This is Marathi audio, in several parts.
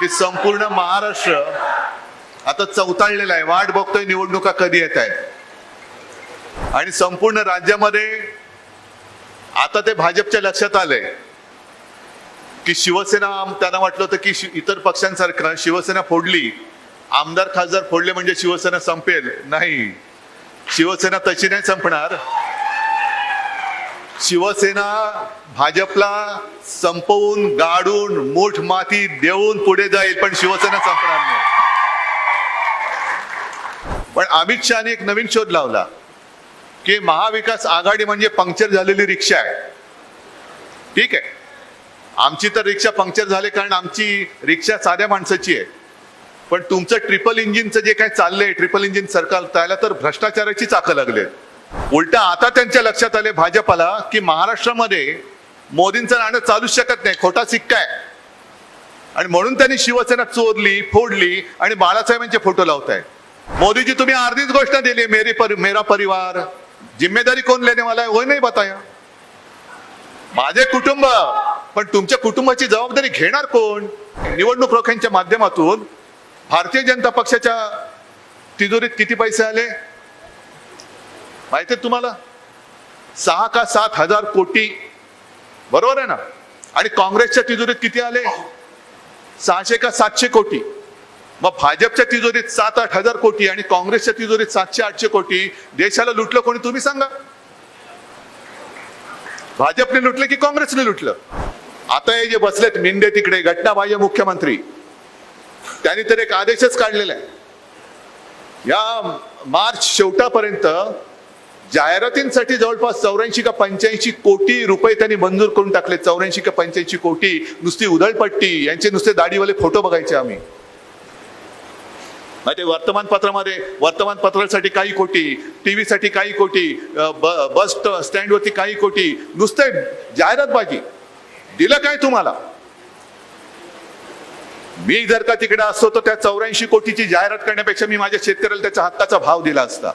की संपूर्ण महाराष्ट्र आता चौताळलेला आहे. वाट बघतोय निवडणुका कधी येत आहेत. आणि संपूर्ण राज्यामध्ये आता ते भाजपच्या लक्षात आलंय. की शिवसेना त्यांना वाटलं होतं की शि- इतर पक्षांसारखं शिवसेना फोडली. आमदार खासदार फोडले म्हणजे शिवसेना संपेल. नाही. शिवसेना तशी नाही संपणार. शिवसेना भाजपला संपवून गाडून मूठ माती देऊन पुढे जाईल पण शिवसेना संपणार नाही. पण अमित शहाने एक नवीन शोध लावला की महाविकास आघाडी म्हणजे पंक्चर झालेली रिक्षा आहे. ठीक आहे. आमची तर रिक्षा पंक्चर झाले कारण आमची रिक्षा साध्या माणसाची आहे. पण तुमचं ट्रिपल इंजिनचं जे काही चाललंय ट्रिपल इंजिन सरकार त्याला तर भ्रष्टाचाराची चाकं लागलेत. उलटा आता त्यांच्या लक्षात आले भाजपाला की महाराष्ट्रामध्ये मोदींचं नाणं चालूच शकत नाही खोटा सिक्का आहे. आणि म्हणून त्यांनी शिवसेना चोरली फोडली आणि बाळासाहेबांचे फोटो लावताय मोदीजी तुम्ही अर्धीच गोष्ट दिली मेरी पर, मेरा परिवार. जिम्मेदारी कोण लेने वाला है वो नाही बताया. माझे कुटुंब पण तुमच्या कुटुंबाची जबाबदारी घेणार कोण? निवडणूक रोख्यांच्या माध्यमातून भारतीय जनता पक्षाच्या तिजोरीत किती पैसे आले? माहिती आहे तुम्हाला? सहा का सात हजार कोटी. बरोबर आहे ना? आणि काँग्रेसच्या तिजोरीत किती आले? सहाशे का सातशे कोटी. मग भाजपच्या तिजोरीत सात आठ हजार कोटी आणि काँग्रेसच्या तिजोरीत सातशे आठशे कोटी. देशाला लुटलं कोणी? तुम्ही सांगा. भाजपने लुटलं की काँग्रेसने लुटलं? आता हे जे बसलेत मिंदे तिकडे घटनाबाह्य मुख्यमंत्री त्यांनी तर एक आदेशच काढलेला आहे. या मार्च शेवटापर्यंत जाहिरातींसाठी जवळपास चौऱ्याऐंशी का पंच्याऐंशी कोटी रुपये त्यांनी मंजूर करून टाकले. चौऱ्याऐंशी का पंच्याऐंशी कोटी. नुसती उधळपट्टी. यांचे नुसते दाढीवाले फोटो बघायचे आम्ही. ते वर्तमानपत्रामध्ये वर्तमानपत्रासाठी काही कोटी टीव्हीसाठी काही कोटी ब- बस स्ट- स्टँडवरती काही कोटी. नुसते जाहिरातबाजी. दिलं काय तुम्हाला? मी जर का तिकडे असतो तर त्या चौऱ्याऐंशी कोटीची जाहिरात करण्यापेक्षा मी माझ्या शेतकऱ्याला त्याच्या हक्काचा भाव दिला असता.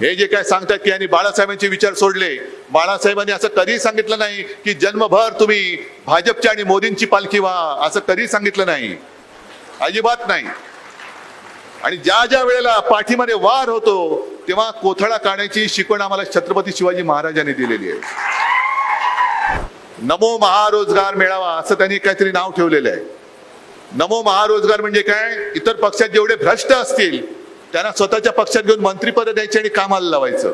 हे जे काय सांगतात की यांनी बाळासाहेबांचे विचार सोडले बाळासाहेबांनी असं कधीही सांगितलं नाही की जन्मभर तुम्ही भाजपची आणि मोदींची पालखी व्हा असं कधी सांगितलं नाही. अजिबात नाही. आणि ज्या ज्या वेळेला पाठीमध्ये वार होतो तेव्हा कोथळा काढण्याची शिकवण आम्हाला छत्रपती शिवाजी महाराजांनी दिलेली आहे. नमो महारोजगार मेळावा असं त्यांनी काहीतरी नाव ठेवलेलं आहे. नमो महारोजगार म्हणजे काय? इतर पक्षात जेवढे भ्रष्ट असतील त्यांना स्वतःच्या पक्षात घेऊन मंत्रीपद द्यायची आणि कामाला लावायचं.